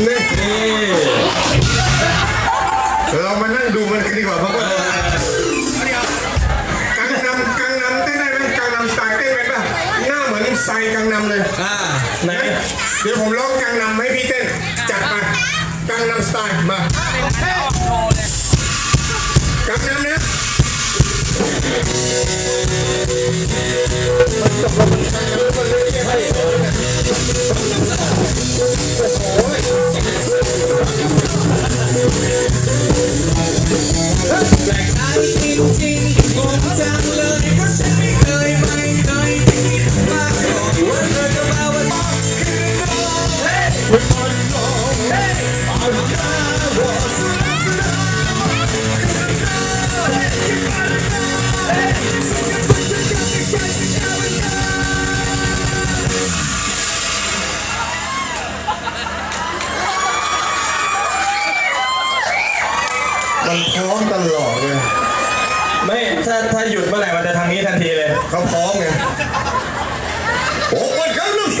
นี่นี่เรามานั่งดูมันกันดีกว่าเพราะว่ากังนำกังนำเต้นได้ไหมกังนำสไตล์เต้นเป็นป่ะหน้าเหมือนไซกังนำเลยอ่าไหนเดี๋ยวผมร้องกังนำให้พี่ มันพร้อมตลอดเลยไม่ถ้าถ้าหยุดเมื่อไหร่มันจะทางนี้ทันทีเลย เขาพร้อมไงโอ้ยกังนำส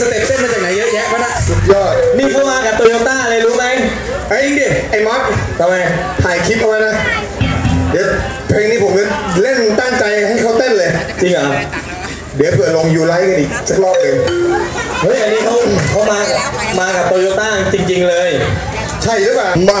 สเต็ปเต้นมาจากไหนเยอะแยะวะน่ะสุดยอด นี่เขามากับโตโยต้าเลยรู้ไหมไอ้ยิงดิ ไอ้มอสทำไม ถ่ายคลิปเอาไว้นะ เดี๋ยวเพลงนี้ผมจะเล่นตั้งใจให้เขาเต้นเลย จริงเหรอ เดี๋ยวเผื่อลงยูไลท์กันอีกสักรอบหนึ่งเฮ้ย อันนี้เขาเขามา มากับโตโยต้าจริง ๆ เลย ใช่หรือเปล่า มา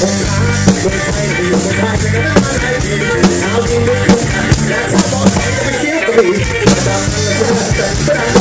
But I'm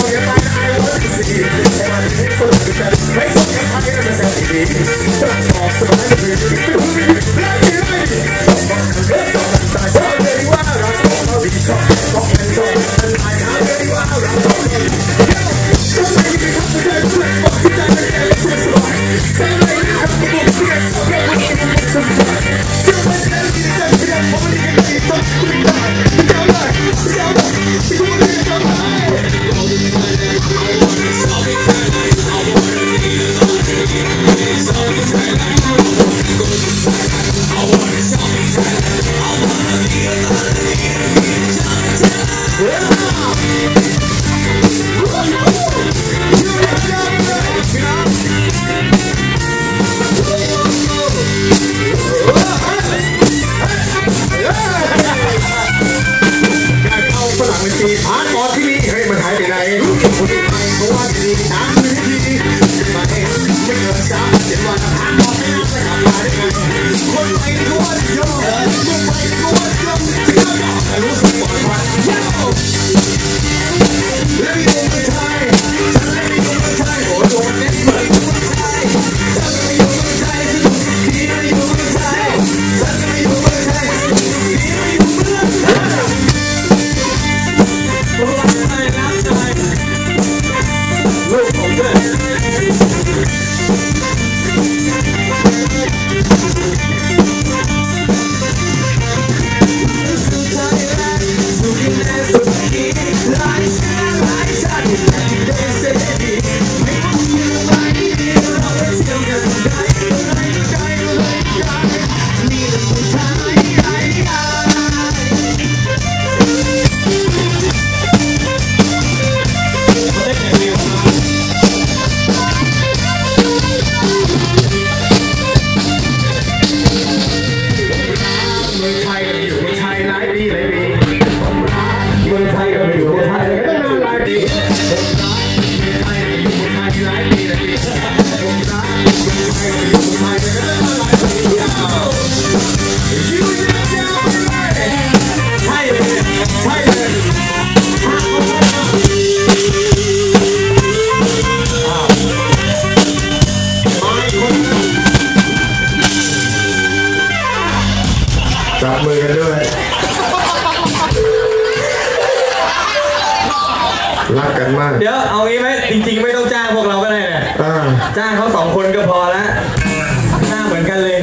one lady จับมือกันด้วย รักกันมากเดี๋ยวเอางี้ไหมจริงๆ ไม่ต้องจ้างพวกเราก็ได้เนี่ยจ้างเขาสองคนก็พอแล้วหน้าเหมือนกันเลย